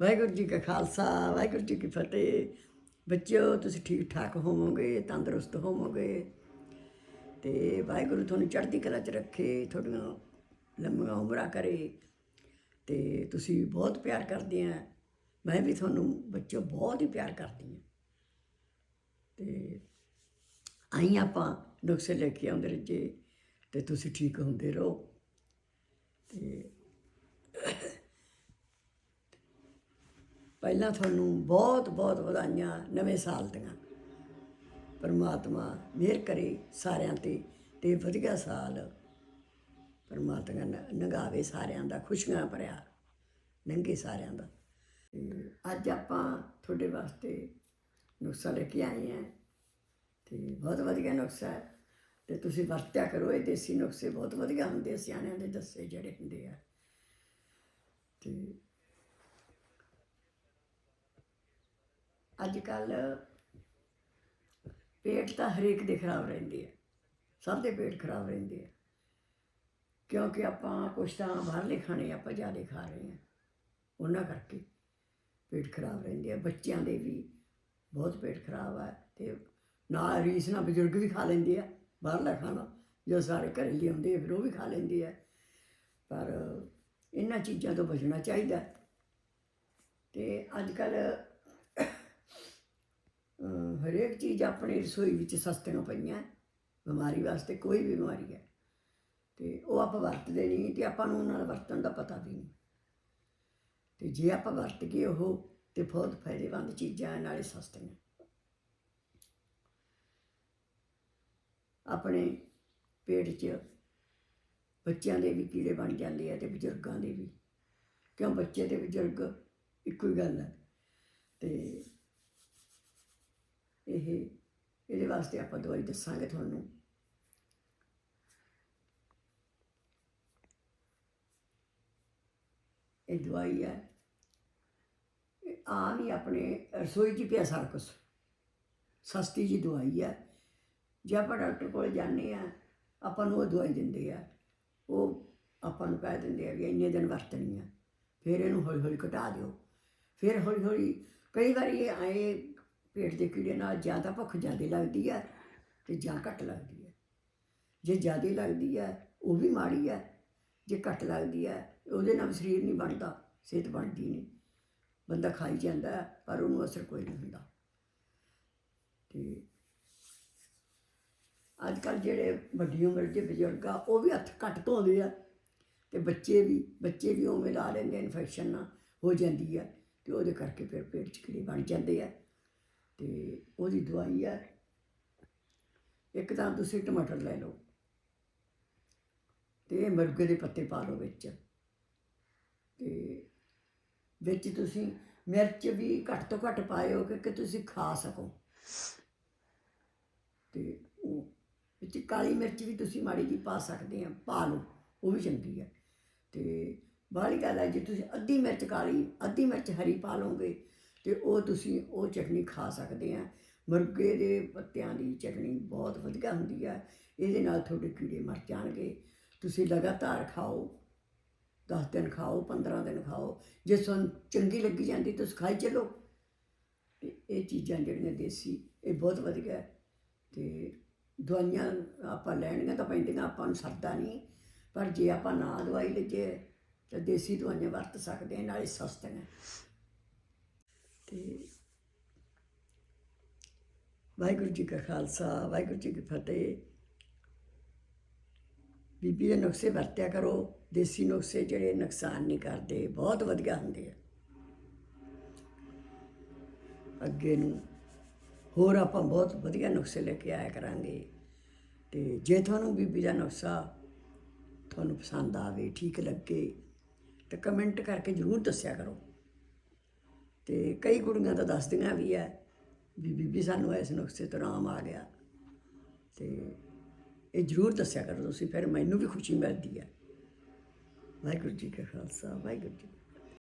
ਵਾਹਿਗੁਰੂ ਜੀ ਕਾ ਖਾਲਸਾ, ਵਾਹਿਗੁਰੂ ਜੀ ਕੀ ਫਤਿਹ। ਬੱਚਿਓ, ਤੁਸੀਂ ਠੀਕ ਠਾਕ ਹੋਵੋਗੇ, ਤੰਦਰੁਸਤ ਹੋਵੋਗੇ? ਤੇ ਵਾਹਿਗੁਰੂ ਤੁਹਾਨੂੰ ਚੜ੍ਹਦੀ ਕਲਾ 'ਚ ਰੱਖੇ, ਤੁਹਾਡੀਆਂ ਲੰਮੀਆਂ ਉਮਰਾਂ ਕਰੇ। ਤੇ ਤੁਸੀਂ ਬਹੁਤ ਪਿਆਰ ਕਰਦੇ ਆ। ਮੈਂ ਵੀ ਤੁਹਾਨੂੰ ਬੱਚਿਓ ਬਹੁਤ ਹੀ ਪਿਆਰ ਕਰਦੀ ਹਾਂ ਤੇ ਆਈ ਆਪਾਂ ਨੁਕਸੇ ਲੈ ਕੇ ਆਉਂਦੇ ਰੱਜੇ ਤੇ ਤੁਸੀਂ ਠੀਕ ਹੁੰਦੇ ਰਹੋ ਤੇ ਪਹਿਲਾਂ ਤੁਹਾਨੂੰ ਬਹੁਤ ਬਹੁਤ ਵਧਾਈਆਂ ਨਵੇਂ ਸਾਲ ਦੀਆਂ। ਪਰਮਾਤਮਾ ਮਿਹਰ ਕਰੇ ਸਾਰਿਆਂ ਤੇ ਤੇ ਵਧੀਆ ਸਾਲ ਪਰਮਾਤਮਾ ਨ- ਨੰਗਾਵੇ ਸਾਰਿਆਂ ਦਾ, ਖੁਸ਼ੀਆਂ ਭਰਿਆ, ਨੰਗੇ ਸਾਰਿਆਂ ਦਾ। ਅੱਜ ਆਪਾਂ ਤੁਹਾਡੇ ਵਾਸਤੇ ਨੁਸਖਾ ਲੈ ਕੇ ਆਏ ਹਾਂ। ਤੇ ਬਹੁਤ ਵਧੀਆ ਨੁਸਖਾ ਹੈ। ਤੇ ਤੁਸੀਂ ਵਰਤਿਆ ਕਰੋ, ਇਹ ਦੇਸੀ ਨੁਸਖੇ ਬਹੁਤ ਵਧੀਆ ਹੁੰਦੇ ਸਿਆਣਿਆਂ ਦੇ ਦੱਸੇ ਜਿਹੜੇ ਹੁੰਦੇ ਆ। ਤੇ ਅੱਜ ਕੱਲ ਪੇਟ ਤਾਂ ਹਰੇਕ ਦੇ ਖਰਾਬ ਰਹਿੰਦੇ ਆ। ਸਭ ਦੇ ਪੇਟ ਖਰਾਬ ਰਹਿੰਦੇ ਆ। ਕਿਉਂਕਿ ਆਪਾਂ ਕੁਛ ਤਾਂ ਬਾਹਰਲੇ ਖਾਣੇ ਆਪਾਂ ਜ਼ਿਆਦਾ ਖਾ ਰਹੇ ਆ। ਉਹਨਾਂ ਕਰਕੇ ਪੇਟ ਖਰਾਬ ਰਹਿੰਦੇ ਆ। ਬੱਚਿਆਂ ਦੇ ਵੀ ਬਹੁਤ ਪੇਟ ਖਰਾਬ ਆ ਤੇ ਨਾਲ ਰੀਸ ਨਾਲ ਬਜ਼ੁਰਗ ਵੀ ਖਾ ਲੈਂਦੇ ਆ। ਬਾਹਰਲਾ ਖਾਣਾ ਜੋ ਸਾਰੇ ਘਰੇ ਲਿਆਉਂਦੇ ਆ, ਫਿਰ ਉਹ ਵੀ ਖਾ ਲੈਂਦੇ ਆ। ਪਰ ਇਹਨਾਂ ਚੀਜ਼ਾਂ ਤੋਂ ਬਚਣਾ ਚਾਹੀਦਾ। ਤੇ ਅੱਜ ਕੱਲ ਹਰੇਕ ਚੀਜ਼ ਆਪਣੀ ਰਸੋਈ ਵਿੱਚ ਸਸਤੀਆਂ ਪਈਆਂ, ਬਿਮਾਰੀ ਵਾਸਤੇ ਕੋਈ ਵੀ ਬਿਮਾਰੀ ਹੈ। ਤੇ ਉਹ ਆਪਾਂ ਵਰਤਦੇ ਨਹੀਂ, ਤੇ ਆਪਾਂ ਨੂੰ ਉਹਨਾਂ ਦਾ ਵਰਤਣ ਦਾ ਪਤਾ ਵੀ ਨਹੀਂ। ਤੇ ਜੇ ਆਪਾਂ ਵਰਤ ਗਏ ਉਹ, ਤੇ ਬਹੁਤ ਫਾਇਦੇਮੰਦ ਚੀਜ਼ਾਂ ਨਾਲੇ ਸਸਤੀਆਂ। ਆਪਣੇ ਪੇਟ 'ਚ ਬੱਚਿਆਂ ਦੇ ਵੀ ਕੀੜੇ ਬਣ ਜਾਂਦੇ ਆ ਤੇ ਬਜ਼ੁਰਗਾਂ ਦੇ ਵੀ। ਕਿਉਂ? ਬੱਚੇ ਤੇ ਬਜ਼ੁਰਗ ਇੱਕੋ ਹੀ ਗੱਲ ਹੈ। ਤੇ ਇਹ, ਇਹਦੇ ਵਾਸਤੇ ਆਪਾਂ ਦਵਾਈ ਦੱਸਾਂਗੇ ਤੁਹਾਨੂੰ। ਇਹ ਦਵਾਈ ਹੈ। ਆ ਵੀ ਆਪਣੇ ਰਸੋਈ 'ਚ ਹੀ ਪਿਆ ਸਾਰਾ ਕੁਛ। ਸਸਤੀ ਜੀ ਦਵਾਈ ਹੈ। ਜੇ ਆਪਾਂ ਡਾਕਟਰ ਕੋਲ ਜਾਂਦੇ ਆ ਆਪਾਂ ਨੂੰ ਉਹ ਦਵਾਈ ਦਿੰਦੇ ਆ। ਉਹ ਆਪਾਂ ਨੂੰ ਕਹਿ ਦਿੰਦੇ ਆ ਵੀ ਇੰਨੇ ਦਿਨ ਵਰਤਣੀ ਆ। ਫਿਰ ਇਹਨੂੰ ਹੌਲੀ ਹੌਲੀ ਘਟਾ ਦਿਓ। ਫਿਰ ਹੌਲੀ ਹੌਲੀ ਕਈ ਵਾਰੀ ਇਹ ਆਏ ਪੇਟ ਦੇ ਕੀੜੇ ਨਾਲ ਜ਼ਿਆਦਾ ਭੁੱਖ ਜ਼ਿਆਦਾ ਲੱਗਦੀ ਹੈ ਤੇ ਜਾਂ ਘੱਟ ਲੱਗਦੀ ਹੈ ਜੇ ਜ਼ਿਆਦਾ ਲੱਗਦੀ ਹੈ ਉਹ ਵੀ ਮਾੜੀ ਹੈ ਜੇ ਘੱਟ ਲੱਗਦੀ ਹੈ ਉਹਦੇ ਨਾਲ ਸਰੀਰ ਨਹੀਂ ਬਣਦਾ, ਸਿਹਤ ਬਣਦੀ ਨਹੀਂ। ਬੰਦਾ ਖਾਈ ਜਾਂਦਾ, ਪਰ ਉਹਨੂੰ ਅਸਰ ਕੋਈ ਨਹੀਂ ਹੁੰਦਾ। ਤੇ ਅੱਜ ਕੱਲ ਜਿਹੜੇ ਵੱਡੀ ਉਮਰ ਦੇ ਬਜ਼ੁਰਗ ਆ, ਉਹ ਵੀ ਹੱਥ ਘੱਟ ਧੋਂਦੇ ਆ ਤੇ ਬੱਚੇ ਵੀ ਬੱਚੇ ਵੀ ਉਵੇਂ ਲਾ ਲੈਂਦੇ ਇਨਫੈਕਸ਼ਨ ਹੋ ਜਾਂਦੀ ਹੈ ਤੇ ਉਹਦੇ ਕਰਕੇ ਫਿਰ ਪੇਟ 'ਚ ਕੀੜੇ ਬਣ ਜਾਂਦੇ ਆ। ਤੇ ਉਹਦੀ ਦਵਾਈ ਹੈ ਇੱਕ ਤਾਂ ਤੁਸੀਂ ਟਮਾਟਰ ਲੈ ਲਓ। ਤੇ ਮੁਰਗੇ ਦੇ ਪੱਤੇ ਪਾ ਲਓ ਵਿੱਚ। ਤੇ ਵਿੱਚ ਤੁਸੀਂ ਮਿਰਚ ਵੀ ਘੱਟ ਤੋਂ ਘੱਟ ਪਾਇਓ ਕਿ ਕਿ ਤੁਸੀਂ ਖਾ ਸਕੋ। ਤੇ ਉਹ ਵਿੱਚ ਕਾਲੀ ਮਿਰਚ ਵੀ ਤੁਸੀਂ ਮਾੜੀ ਜੀ ਪਾ ਸਕਦੇ ਆ, ਪਾ ਲਓ, ਉਹ ਵੀ ਚੰਗੀ ਹੈ ਤੇ ਬਾਹਲੀ ਗੱਲ ਹੈ ਜੇ ਤੁਸੀਂ ਅੱਧੀ ਮਿਰਚ ਕਾਲੀ, ਅੱਧੀ ਮਿਰਚ ਹਰੀ ਪਾ ਲਓਗੇ ਤੇ ਉਹ ਤੁਸੀਂ ਉਹ ਚਟਨੀ ਖਾ ਸਕਦੇ ਆ। ਮੁਰਗੇ ਦੇ ਪੱਤਿਆਂ ਦੀ ਚਟਨੀ ਬਹੁਤ ਵਧੀਆ ਹੁੰਦੀ ਹੈ ਇਹਦੇ ਨਾਲ ਤੁਹਾਡੇ ਕੀੜੇ ਮਰ ਜਾਣਗੇ। ਤੁਸੀਂ ਲਗਾਤਾਰ ਖਾਓ। 10 ਦਿਨ ਖਾਓ 15 ਦਿਨ ਖਾਓ। ਜੇ ਤੁਹਾਨੂੰ ਚੰਗੀ ਲੱਗੀ ਜਾਂਦੀ ਤੁਸੀਂ ਖਾਈ ਚਲੋ। ਤੇ ਇਹ ਚੀਜ਼ਾਂ ਜਿਹੜੀਆਂ ਦੇਸੀ, ਇਹ ਬਹੁਤ ਵਧੀਆ। ਹੈ ਤੇ ਦਵਾਈਆਂ ਆਪਾਂ ਲੈਣੀਆਂ ਤਾਂ ਪੈਂਦੀਆਂ, ਆਪਾਂ ਨੂੰ ਸਰਦਾ ਨਹੀਂ। ਪਰ ਜੇ ਆਪਾਂ ਨਾ ਦਵਾਈ ਲਈਏ ਤਾਂ ਦੇਸੀ ਦਵਾਈਆਂ ਵਰਤ ਸਕਦੇ ਹਾਂ ਨਾਲੇ ਸਸਤੀਆਂ। ਤੇ ਵਾਹਿਗੁਰੂ ਜੀ ਕਾ ਖਾਲਸਾ, ਵਾਹਿਗੁਰੂ ਜੀ ਕੀ ਫਤਿਹ। ਬੀਬੀ ਦੇ ਨੁਕਸੇ ਵਰਤਿਆ ਕਰੋ, ਦੇਸੀ ਨੁਕਸੇ ਜਿਹੜੇ ਨੁਕਸਾਨ ਨਹੀਂ ਕਰਦੇ, ਬਹੁਤ ਵਧੀਆ ਹੁੰਦੇ ਆ। ਅੱਗੇ ਨੂੰ ਹੋਰ ਆਪਾਂ ਬਹੁਤ ਵਧੀਆ ਨੁਕਸੇ ਲੈ ਕੇ ਆਇਆ ਕਰਾਂਗੇ। ਤੇ ਜੇ ਤੁਹਾਨੂੰ ਬੀਬੀ ਦਾ ਨੁਕਸਾ ਤੁਹਾਨੂੰ ਪਸੰਦ ਆਵੇ, ਠੀਕ ਲੱਗੇ, ਤਾਂ ਕਮੈਂਟ ਕਰਕੇ ਜ਼ਰੂਰ ਦੱਸਿਆ ਕਰੋ। ਅਤੇ ਕਈ ਕੁੜੀਆਂ ਤਾਂ ਦੱਸਦੀਆਂ ਵੀ ਹੈ ਵੀ ਬੀਬੀ ਸਾਨੂੰ ਇਸ ਨੁਸਖੇ ਤੋਂ ਆਰਾਮ ਆ ਗਿਆ। ਅਤੇ ਇਹ ਜ਼ਰੂਰ ਦੱਸਿਆ ਕਰੋ ਤੁਸੀਂ, ਫਿਰ ਮੈਨੂੰ ਵੀ ਖੁਸ਼ੀ ਮਿਲਦੀ ਹੈ ਵਾਹਿਗੁਰੂ ਜੀ ਕਾ ਖਾਲਸਾ, ਵਾਹਿਗੁਰੂ ਜੀ